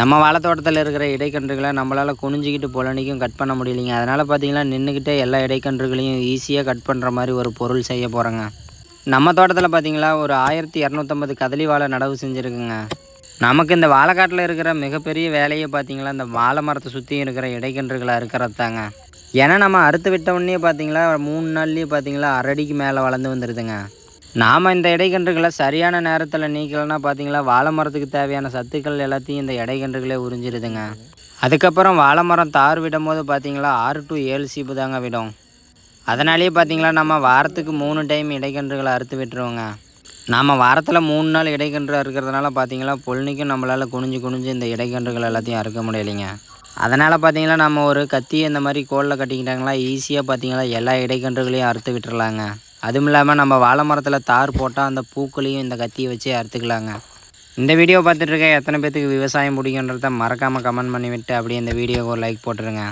நம்ம வாழைத்தோட்டத்தில் இருக்கிற இடைக்கன்றுகளை நம்மளால் குனிஞ்சிக்கிட்டு பொலனிக்கும் கட் பண்ண முடியலைங்க. அதனால் பார்த்தீங்கன்னா நின்றுக்கிட்டே எல்லா இடைக்கன்றுகளையும் ஈஸியாக கட் பண்ணுற மாதிரி ஒரு பொருள் செய்ய போகிறோங்க நம்ம தோட்டத்தில் பார்த்திங்களா ஒரு ஆயிரத்தி இரநூத்தம்பது கதலி வாழை நடவு செஞ்சுருக்குங்க. நமக்கு இந்த வாழைக்காட்டில் இருக்கிற மிகப்பெரிய வேலையை பார்த்தீங்களா இந்த வாழை மரத்தை சுற்றி இருக்கிற இடைக்கன்றுகளாக அறுக்கிறது தாங்க ஏன்னா நம்ம அறுத்து விட்ட உடனே பார்த்திங்களா மூணு நாள்லேயே பார்த்தீங்களா அரடிக்கு மேலே வளர்ந்து வந்துடுதுங்க நாம் இந்த இடைக்கன்றுகளை சரியான நேரத்தில் நீக்கலைன்னா பார்த்தீங்களா வாழை மரத்துக்கு தேவையான சத்துக்கள் எல்லாத்தையும் இந்த இடைக்கன்றுகளே உறிஞ்சிருதுங்க. அதுக்கப்புறம் வாழை மரம் தார் விடும் போது பார்த்தீங்களா ஆறு டு ஏழு சீப்பு தாங்க விடும். அதனாலேயே பார்த்தீங்களா நம்ம வாரத்துக்கு மூணு டைம் இடைக்கன்றுகளை அறுத்து விட்டுருவோங்க. நாம் வாரத்தில் மூணு நாள் இடைக்கன்று அறுக்கிறதுனால பார்த்தீங்களா பொழுனிக்கும் நம்மளால் குனிஞ்சு குனிஞ்சு இந்த இடைக்கன்றுகள் எல்லாத்தையும் அறுக்க முடியலைங்க. அதனால் பார்த்தீங்கன்னா நம்ம ஒரு கத்தி இந்த மாதிரி கோலில் கட்டிக்கிட்டாங்களா ஈஸியாக பார்த்தீங்களா எல்லா இடைக்கன்றுகளையும் அறுத்து விட்டுறலாங்க. அதுவும் இல்லாமல் நம்ம வாழை மரத்தில் தார் போட்டால் அந்த பூக்களையும் இந்த கத்தியை வச்சு அறுத்துக்கலாங்க. இந்த வீடியோ பார்த்துட்ருக்க எத்தனை பேத்துக்கு விவசாயம் பிடிக்குன்றத மறக்காமல் கமெண்ட் பண்ணிவிட்டு அப்படியே இந்த வீடியோவை ஒரு லைக் போட்டுருங்க.